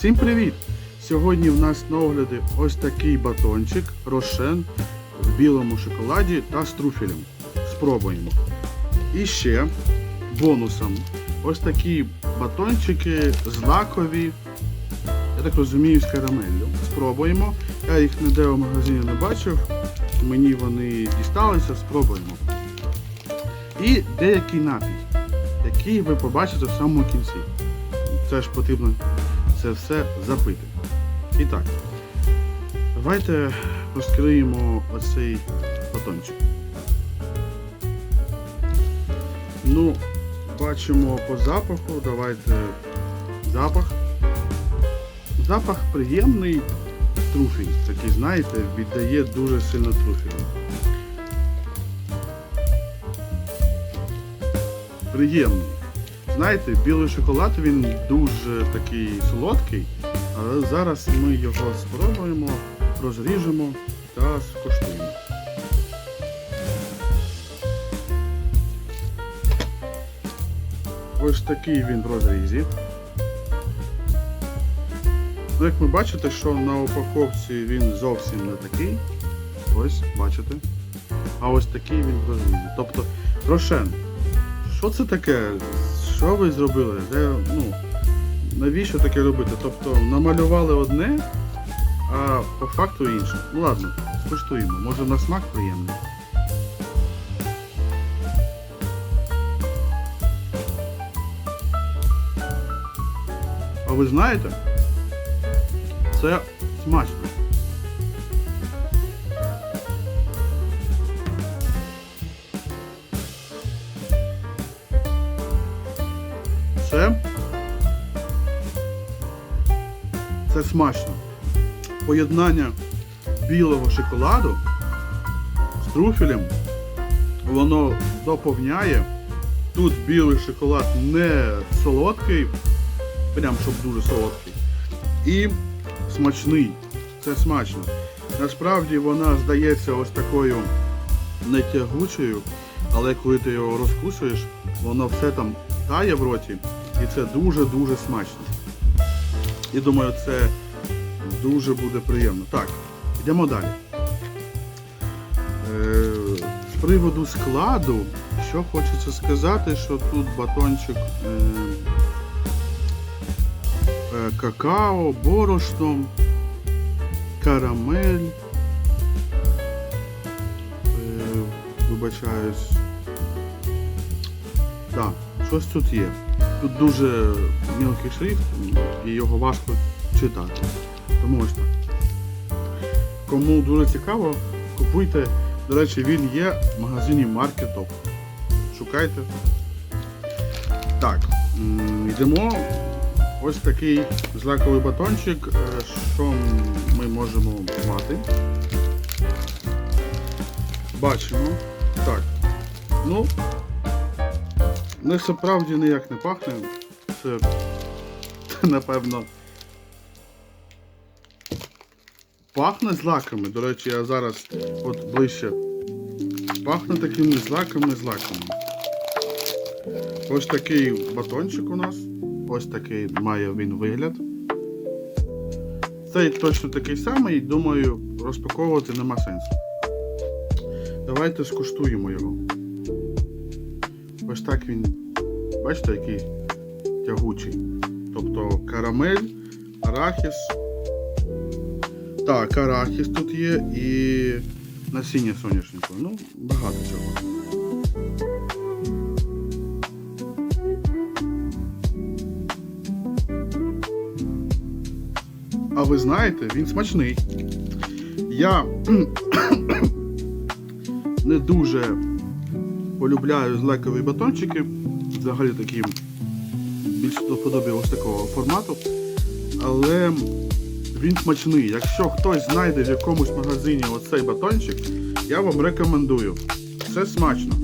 Всім привіт! Сьогодні в нас на огляді ось такий батончик Рошен в білому шоколаді та з труфелем. Спробуємо. І ще бонусом ось такі батончики злакові, я так розумію, з карамеллю. Спробуємо. Я їх ніде в магазині не бачив. Мені вони дісталися, спробуємо. І деякий напій, який ви побачите в самому кінці. Це ж потрібно це все запити. І так, давайте розкриємо оцей батончик. Ну, бачимо по запаху, давайте запах. Запах приємний труфель, такий, знаєте, віддає дуже сильно труфель. Приємний. Знаєте, білий шоколад він дуже такий солодкий, але зараз ми його спробуємо, розріжемо та скуштуємо. Ось такий він в розрізі. Ну, як ви бачите, що на упаковці він зовсім не такий. Ось, бачите. А ось такий він в розрізі. Тобто, Рошен, що це таке? Що ви зробили? Де, ну, навіщо таке робити? Тобто намалювали одне, а по факту інше. Ну ладно, скуштуємо. Може на смак приємний. А ви знаєте? Це смачно. Це смачно. Поєднання білого шоколаду з труфелем, воно доповняє. Тут білий шоколад не солодкий, прям щоб дуже солодкий. І смачний. Це смачно. Насправді вона здається ось такою не тягучою, але коли ти його розкусуєш, воно все там тає в роті, і це дуже-дуже смачно. І думаю, це дуже буде приємно. Так, йдемо далі. Е, з приводу складу, що хочеться сказати, що тут батончик е, е, какао, борошно, карамель. Вибачаюсь. Так, щось тут є. Тут дуже мілкий шрифт і його важко читати. Тому ось так. Кому дуже цікаво, купуйте. До речі, він є в магазині Market Top. Шукайте. Так, йдемо. Ось такий злаковий батончик. Е, Що ми можемо мати? Бачимо. Так. Ну, не справді ніяк не пахне. Це, напевно. Пахне злаками. До речі, я зараз от ближче. Пахне такими злаками злаками. Ось такий батончик у нас. Ось такий має він вигляд. Цей точно такий самий, думаю, розпаковувати нема сенсу. Давайте скуштуємо його. Ось так він, бачите, який тягучий. Тобто карамель, арахіс. Так, арахіс тут є і насіння соняшнику. Ну, багато чого. А ви знаєте, він смачний. Я не дуже полюбляю злекові батончики. Взагалі такі більш до вподоби ось такого формату. Але він смачний. Якщо хтось знайде в якомусь магазині оцей батончик, я вам рекомендую. Це смачно.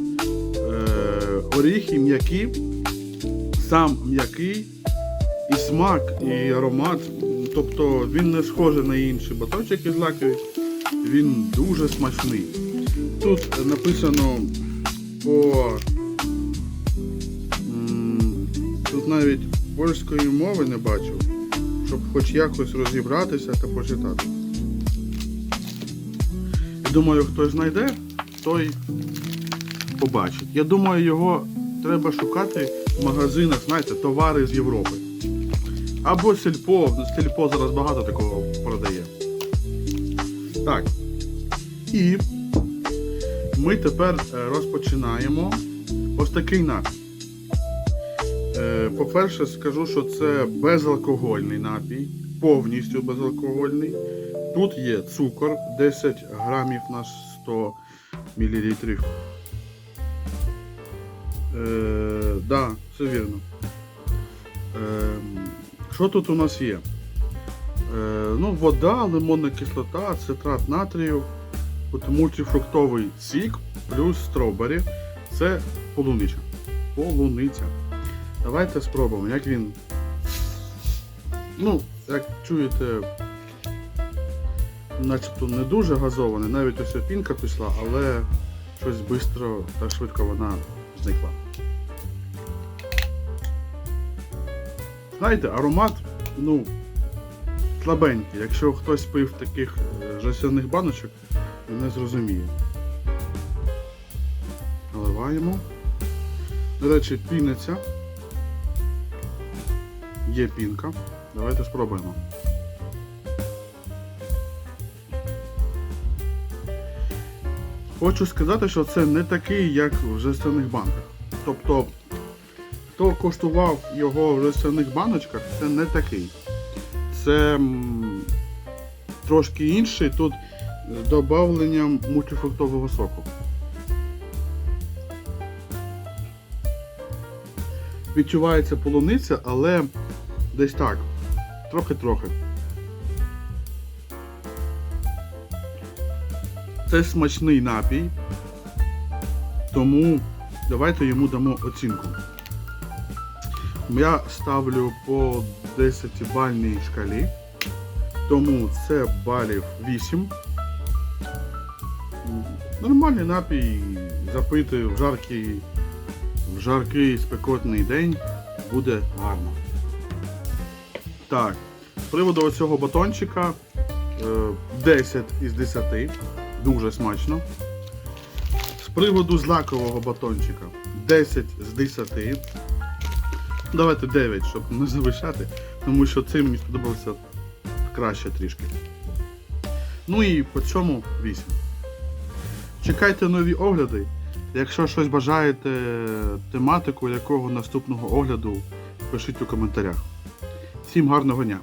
Е, оріхи м'які, сам м'який, і смак, і аромат. Тобто він не схожий на інші батончики злакові. Він дуже смачний. Тут написано по. Тут навіть польської мови не бачу. щоб хоч якось розібратися та почитати. Я думаю, хто знайде, той побачить. Я думаю, його треба шукати в магазинах, знаєте, товари з Європи. Або сільпо. Сільпо зараз багато такого продає. Так. І ми тепер е, розпочинаємо ось такий напій. Е, По-перше, скажу, що це безалкогольний напій, повністю безалкогольний. Тут є цукор 10 грамів на 100 мл. Е, да, все вірно. Е, що тут у нас є? Е, ну, вода, лимонна кислота, цитрат натрію, мультифруктовий сік плюс стробері. Це полунича. Полуниця. Давайте спробуємо, як він. Ну, як чуєте, начебто не дуже газований, навіть ось пінка пішла, але щось швидко та швидко вона зникла. Знаєте, аромат, ну, слабенький. Якщо хтось пив таких е, жестяних баночок, не зрозуміє. Наливаємо. До речі, піниться. Є пінка. Давайте спробуємо. Хочу сказати, що це не такий, як в жестяних банках. Тобто, хто коштував його в жестяних баночках, це не такий. Це трошки інший тут з додавленням мультифруктового соку. Відчувається полуниця, але десь так. Трохи-трохи. Це смачний напій, тому давайте йому дамо оцінку. Я ставлю по 10-бальній шкалі, тому це балів 8. Нормальний напій запити в жаркий, в жаркий спекотний день буде гарно. Так, з приводу оцього батончика е, 10 із 10. Дуже смачно. З приводу злакового батончика 10 з 10. Давайте 9, щоб не завишати, тому що цим мені сподобався краще трішки. Ну і по цьому 8. Чекайте нові огляди. Якщо щось бажаєте тематику якого наступного огляду, пишіть у коментарях. Всім гарного дня!